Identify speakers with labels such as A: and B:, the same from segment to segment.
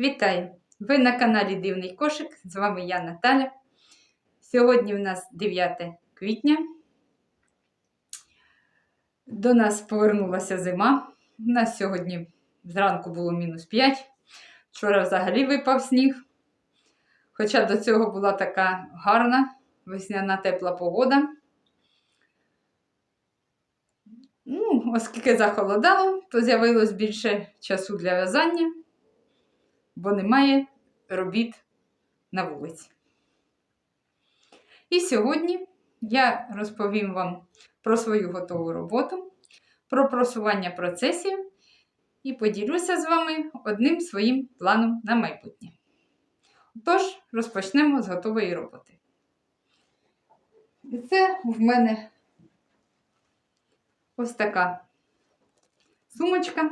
A: Вітаю! Ви на каналі Дивний Кошик. З вами я Наталя. Сьогодні в нас 9 квітня. До нас повернулася зима. У нас сьогодні зранку було мінус 5. Вчора взагалі випав сніг. Хоча до цього була така гарна весняна тепла погода. Ну, оскільки захолодало, то з'явилось більше часу для в'язання бо немає робіт на вулиці. І сьогодні я розповім вам про свою готову роботу, про просування процесів і поділюся з вами одним своїм планом на майбутнє. Тож, розпочнемо з готової роботи. І це в мене ось така сумочка.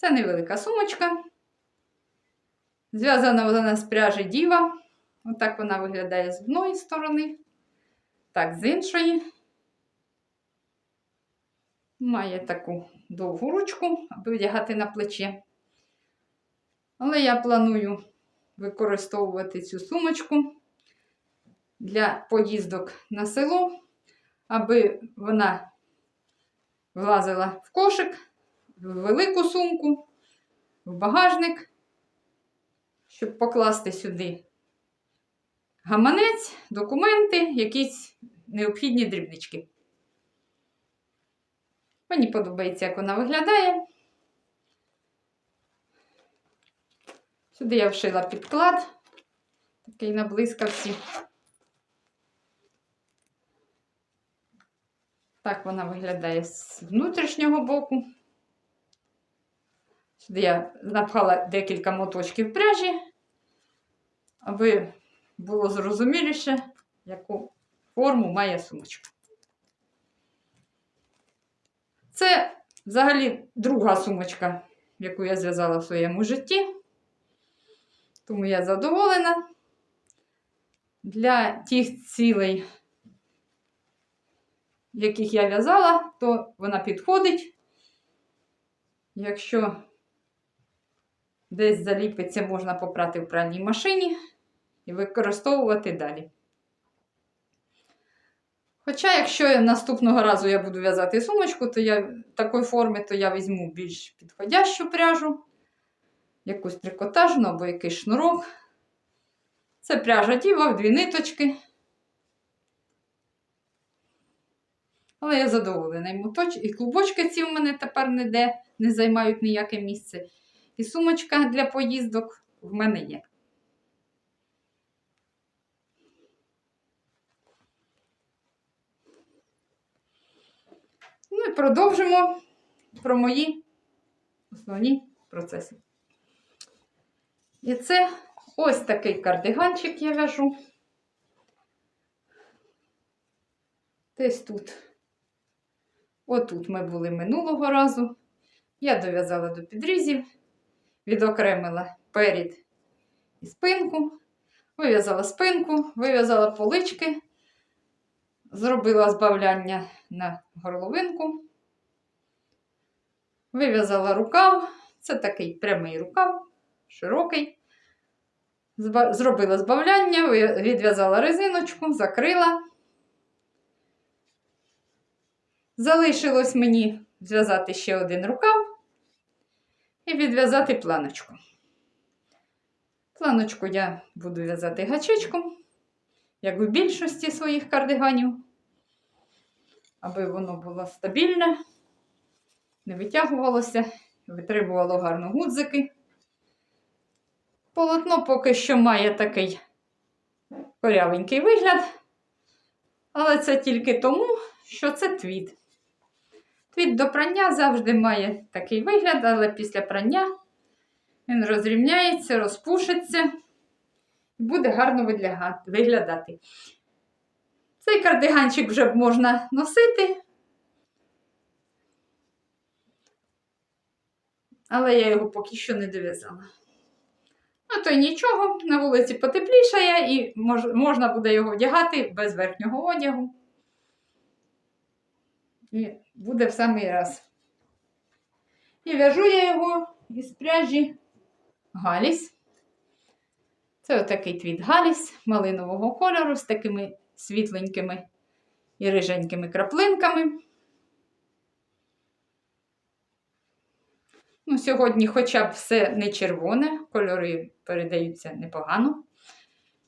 A: Це невелика сумочка. Зв'язана вона з пряжі діва. Отак вона виглядає з одної сторони, так, з іншої. Має таку довгу ручку, аби вдягати на плече. Але я планую використовувати цю сумочку для поїздок на село, аби вона влазила в кошик велику сумку, в багажник, щоб покласти сюди гаманець, документи, якісь необхідні дрібнички. Мені подобається, як вона виглядає. Сюди я вшила підклад, такий на блискавці. Так вона виглядає з внутрішнього боку. Сюди я напхала декілька моточків пряжі, аби було зрозуміліше, яку форму має сумочка. Це взагалі друга сумочка, яку я зв'язала в своєму житті. Тому я задоволена. Для тих цілей, яких я в'язала, то вона підходить. Якщо десь заліпиться, можна попрати в пральній машині і використовувати далі. Хоча, якщо наступного разу я буду в'язати сумочку, то я такої форми, то я візьму більш підходящу пряжу, якусь трикотажну або якийсь шнурок. Це пряжа діва в дві ниточки. Але я задоволена. І моточ... і клубочки ці в мене тепер ніде не займають ніяке місце. І сумочка для поїздок в мене є. Ну і продовжимо про мої основні процеси. І це ось такий кардиганчик я в'яжу. Десь тут. Отут ми були минулого разу. Я дов'язала до підрізів відокремила перед і спинку, вив'язала спинку, вив'язала полички, зробила збавляння на горловинку, вив'язала рукав, це такий прямий рукав, широкий. Зробила збавляння, відв'язала резиночку, закрила. Залишилось мені зв'язати ще один рукав і відв'язати планочку. Планочку я буду в'язати гачечком, як у більшості своїх кардиганів, аби воно було стабільне, не витягувалося, витримувало гарно гудзики. Полотно поки що має такий корявенький вигляд, але це тільки тому, що це твіт. Твіт до прання завжди має такий вигляд, але після прання він розрівняється, розпушиться і буде гарно виглядати. Цей кардиганчик вже можна носити, але я його поки що не дов'язала. А то й нічого, на вулиці потеплішає і можна буде його вдягати без верхнього одягу. Буде в самий раз. І в'яжу я його із пряжі Галіс. Це отакий твіт Галіс малинового кольору з такими світленькими і риженькими краплинками. Ну, Сьогодні хоча б все не червоне, кольори передаються непогано.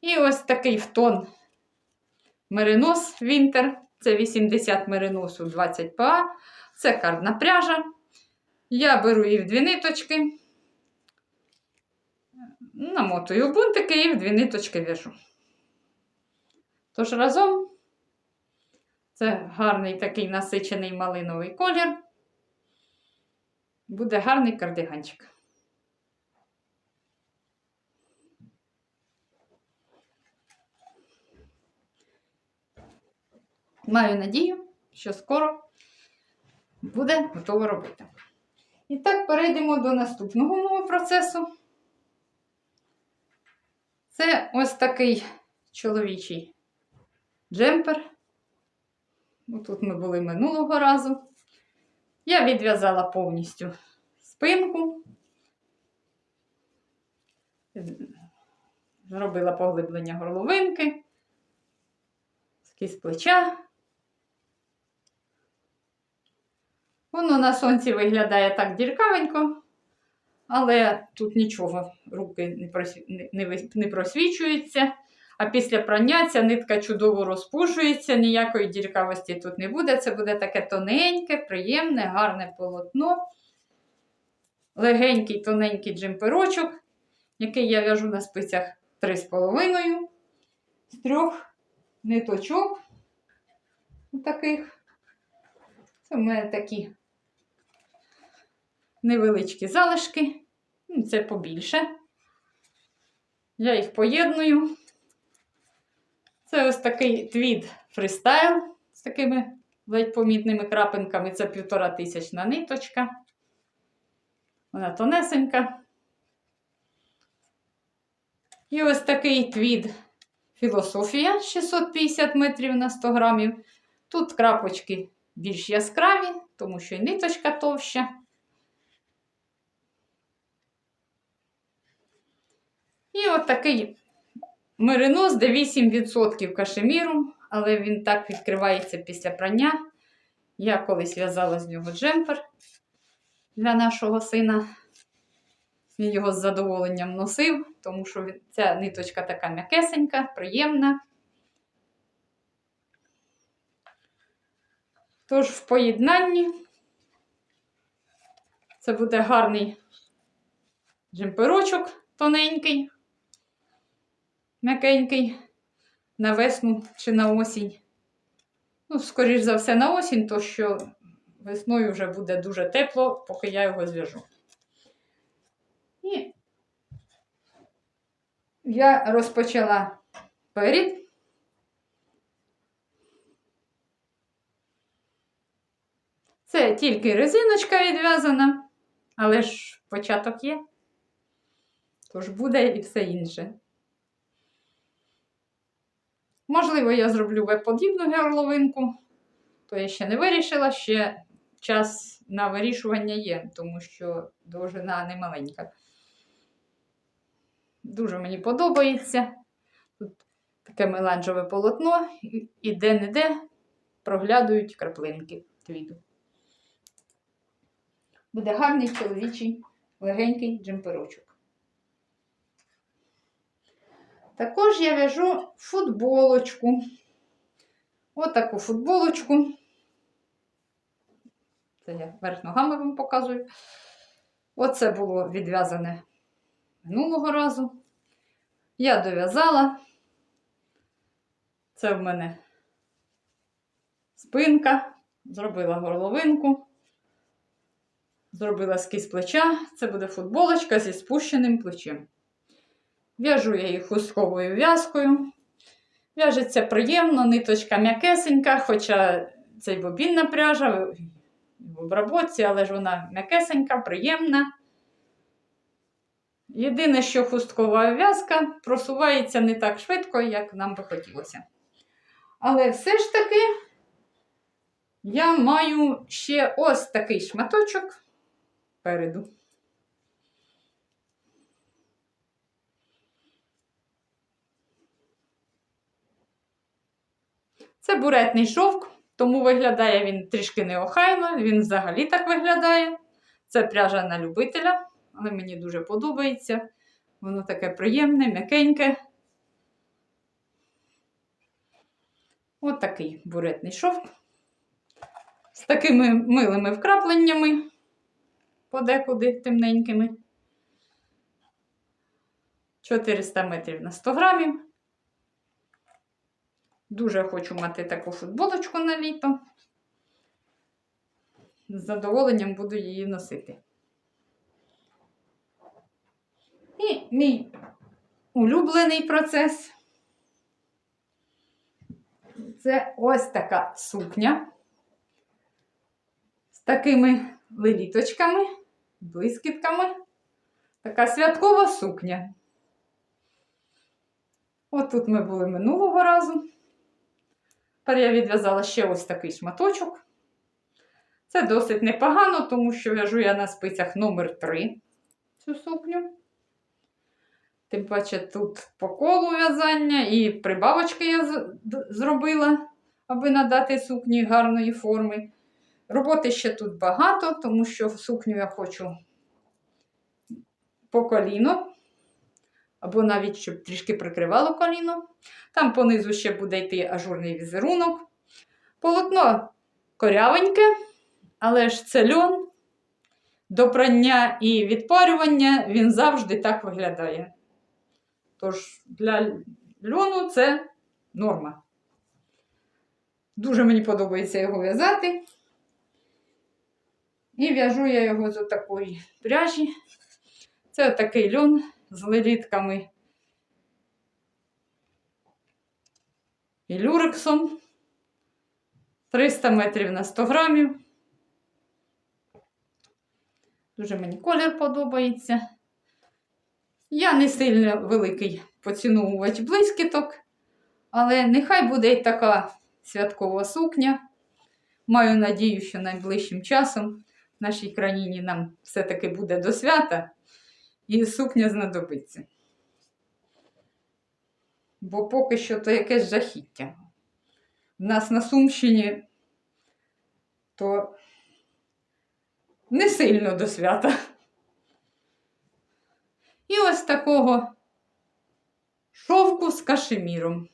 A: І ось такий в тон меринос Вінтер. Це 80 мериносу 20 ПА. Це карна пряжа. Я беру її в дві ниточки, намотую бунтики і в дві ниточки в'яжу. Тож разом це гарний такий насичений малиновий колір. Буде гарний кардиганчик. Маю надію, що скоро буде готова робота. І так перейдемо до наступного мого процесу. Це ось такий чоловічий джемпер. Тут ми були минулого разу. Я відв'язала повністю спинку, зробила поглиблення горловинки, скіз плеча. Воно на сонці виглядає так діркавенько, але тут нічого, руки не, просві... не, не, не просвічуються. А після прання ця нитка чудово розпушується, ніякої діркавості тут не буде. Це буде таке тоненьке, приємне, гарне полотно. Легенький, тоненький джемперочок, який я в'яжу на спицях 3,5 з трьох ниточок. Таких. Це в мене такі невеличкі залишки. Ну, Це побільше. Я їх поєдную. Це ось такий твід фристайл з такими ледь помітними крапинками. Це півтора тисячна ниточка. Вона тонесенька. І ось такий твід філософія 650 метрів на 100 грамів. Тут крапочки більш яскраві, тому що і ниточка товща. І от такий меринос, де 8% кашеміру, але він так відкривається після прання. Я колись в'язала з нього джемпер для нашого сина. Він його з задоволенням носив, тому що ця ниточка така м'якесенька, приємна. Тож в поєднанні це буде гарний джемперочок тоненький м'якенький на весну чи на осінь. Ну, скоріш за все, на осінь, то що весною вже буде дуже тепло, поки я його зв'яжу. І я розпочала перед. Це тільки резиночка відв'язана, але ж початок є. Тож буде і все інше. Можливо, я зроблю веб-подібну горловинку, то я ще не вирішила, ще час на вирішування є, тому що довжина не маленька. Дуже мені подобається. Тут таке меланжеве полотно, і де-не-де проглядують краплинки твіду. Буде гарний чоловічий легенький джемперочок. Також я в'яжу футболочку. Отаку футболочку. Це я верх ногами вам показую. Оце було відв'язане минулого разу. Я дов'язала. Це в мене спинка, зробила горловинку, зробила скіз плеча. Це буде футболочка зі спущеним плечем. В'яжу я їх хустковою в'язкою. В'яжеться приємно, ниточка м'якесенька, хоча це й бобінна пряжа в обработці, але ж вона м'якесенька, приємна. Єдине, що хусткова в'язка просувається не так швидко, як нам би хотілося. Але все ж таки я маю ще ось такий шматочок. переду. Це буретний шовк, тому виглядає він трішки неохайно, він взагалі так виглядає. Це пряжа на любителя, але мені дуже подобається. Воно таке приємне, м'якеньке. От такий буретний шовк. З такими милими вкрапленнями, подекуди темненькими. 400 метрів на 100 грамів. Дуже хочу мати таку футболочку на літо. З задоволенням буду її носити. І мій улюблений процес. Це ось така сукня з такими леліточками, блискітками. Така святкова сукня. От тут ми були минулого разу. Тепер я відв'язала ще ось такий шматочок. Це досить непогано, тому що в'яжу я на спицях номер 3 цю сукню. Тим паче тут по колу в'язання і прибавочки я зробила, аби надати сукні гарної форми. Роботи ще тут багато, тому що сукню я хочу по коліно, або навіть щоб трішки прикривало коліно. Там понизу ще буде йти ажурний візерунок. Полотно корявеньке, але ж це льон. До прання і відпарювання він завжди так виглядає. Тож для льону це норма. Дуже мені подобається його в'язати. І в'яжу я його з такої пряжі. Це такий льон з лелітками і люрексом. 300 метрів на 100 грамів. Дуже мені колір подобається. Я не сильно великий поціновувач блискіток, але нехай буде і така святкова сукня. Маю надію, що найближчим часом в нашій країні нам все-таки буде до свята і сукня знадобиться. Бо поки що то якесь жахіття. У нас на Сумщині то не сильно до свята. І ось такого шовку з кашеміром.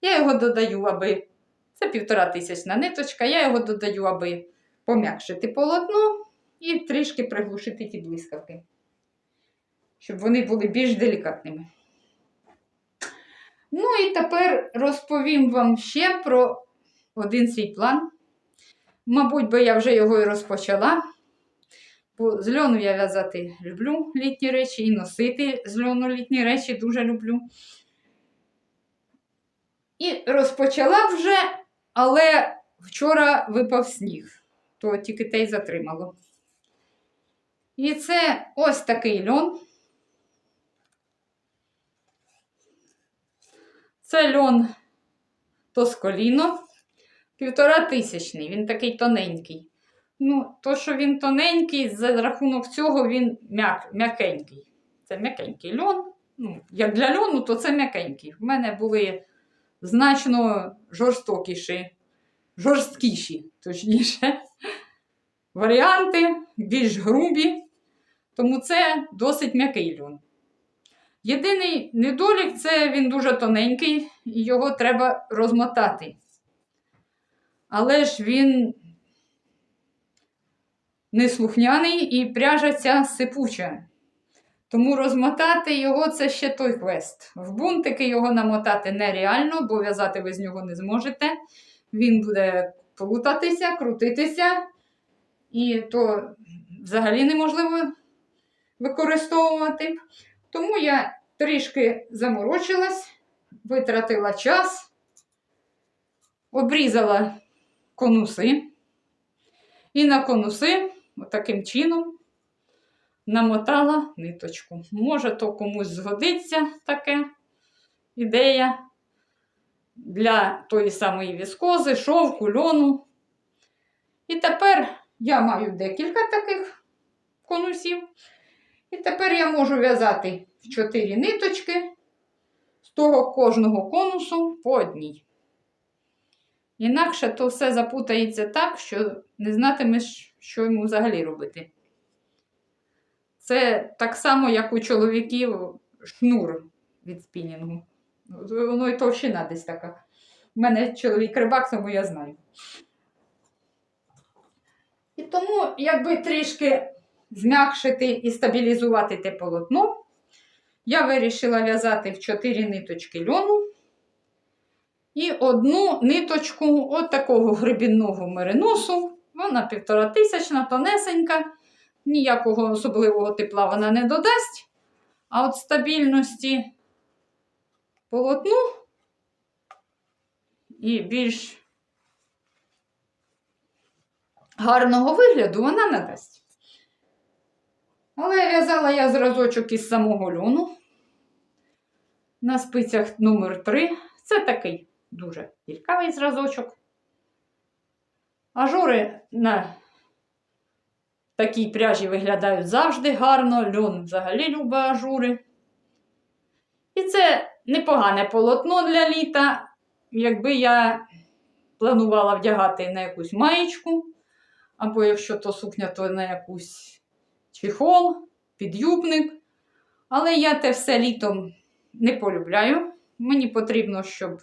A: Я його додаю, аби. Це півтора тисячна ниточка, я його додаю, аби пом'якшити полотно і трішки приглушити ті блискавки, щоб вони були більш делікатними. Ну і тепер розповім вам ще про один свій план. Мабуть, би я вже його і розпочала. Бо з льону я в'язати люблю літні речі і носити з льону літні речі дуже люблю. І розпочала вже, але вчора випав сніг, то тільки те й затримало. І це ось такий льон. Це льон Тосколіно, півтора тисячний, він такий тоненький. Ну, то, що він тоненький, за рахунок цього він м'як, м'якенький. Це м'якенький льон. Ну, як для льону, то це м'якенький. В мене були значно жорстокіші, жорсткіші, точніше, варіанти, більш грубі. Тому це досить м'який льон. Єдиний недолік це він дуже тоненький, і його треба розмотати. Але ж він неслухняний і пряжа ця сипуча. Тому розмотати його це ще той квест. В бунтики його намотати нереально, бо в'язати ви з нього не зможете. Він буде плутатися, крутитися, і то взагалі неможливо використовувати. Тому я трішки заморочилась, витратила час, обрізала конуси. І на конуси, отаким чином, намотала ниточку. Може, то комусь згодиться таке ідея для тої самої віскози, шовку, льону. І тепер я маю декілька таких конусів. І тепер я можу в'язати 4 ниточки з того кожного конусу по одній. Інакше то все запутається так, що не знатимеш, що йому взагалі робити. Це так само, як у чоловіків шнур від спінінгу. Воно і товщина десь така. У мене чоловік рибак, тому я знаю. І тому, якби трішки зм'якшити і стабілізувати те полотно, я вирішила в'язати в 4 ниточки льону і одну ниточку от такого грибінного мериносу. Вона півтора тисячна, тонесенька, ніякого особливого тепла вона не додасть. А от стабільності полотну і більш гарного вигляду вона надасть. Але в'язала я зразочок із самого льону на спицях номер 3 Це такий дуже цікавий зразочок. Ажури на такій пряжі виглядають завжди гарно. Льон взагалі любить ажури. І це непогане полотно для літа. Якби я планувала вдягати на якусь маєчку, або якщо то сукня, то на якусь чехол, підюбник. Але я те все літом не полюбляю. Мені потрібно, щоб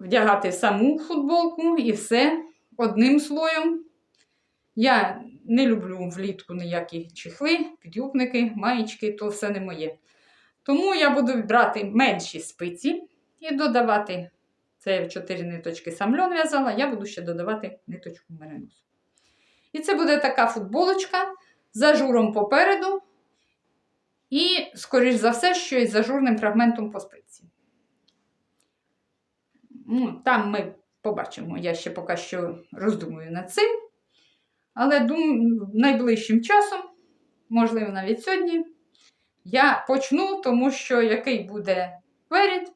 A: вдягати саму футболку і все одним слоєм. Я не люблю влітку ніякі чехли, підюбники, маєчки, то все не моє. Тому я буду брати менші спиці і додавати, це в 4 ниточки сам льон в'язала, я буду ще додавати ниточку мериносу. І це буде така футболочка з ажуром попереду. І, скоріш за все, що із ажурним фрагментом по спиці. Ну, Там ми побачимо, я ще поки що роздумую над цим. Але думаю, найближчим часом, можливо, навіть сьогодні, я почну, тому що який буде перед,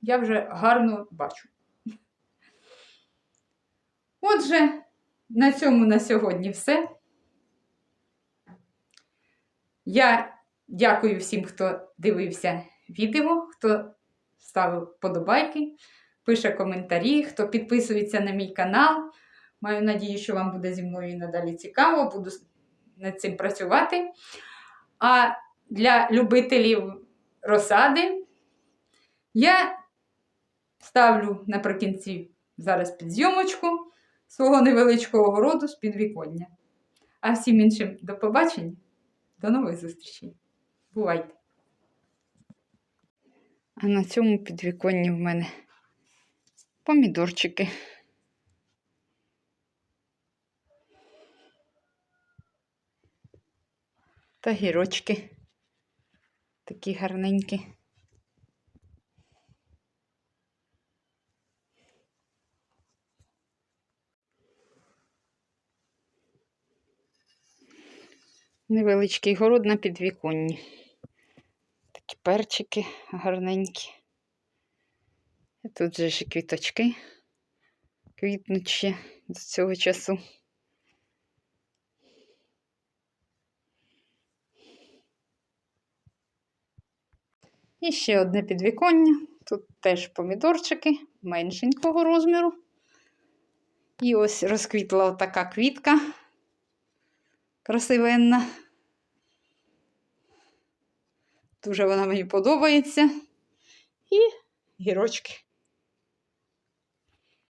A: я вже гарно бачу. Отже, на цьому на сьогодні все. Я дякую всім, хто дивився відео, хто ставив подобайки, пише коментарі, хто підписується на мій канал. Маю надію, що вам буде зі мною і надалі цікаво, буду над цим працювати. А для любителів розсади я ставлю наприкінці зараз під зйомочку свого невеличкого городу з підвіконня. А всім іншим до побачення, до нових зустрічей. Бувайте! А на цьому підвіконні в мене помідорчики. Та гірочки. Такі гарненькі. Невеличкий город на підвіконні. Такі перчики гарненькі. І тут же ще квіточки квітнуть ще до цього часу. І ще одне підвіконня. Тут теж помідорчики меншенького розміру. І ось розквітла така квітка красивенна. Дуже вона мені подобається. І гірочки.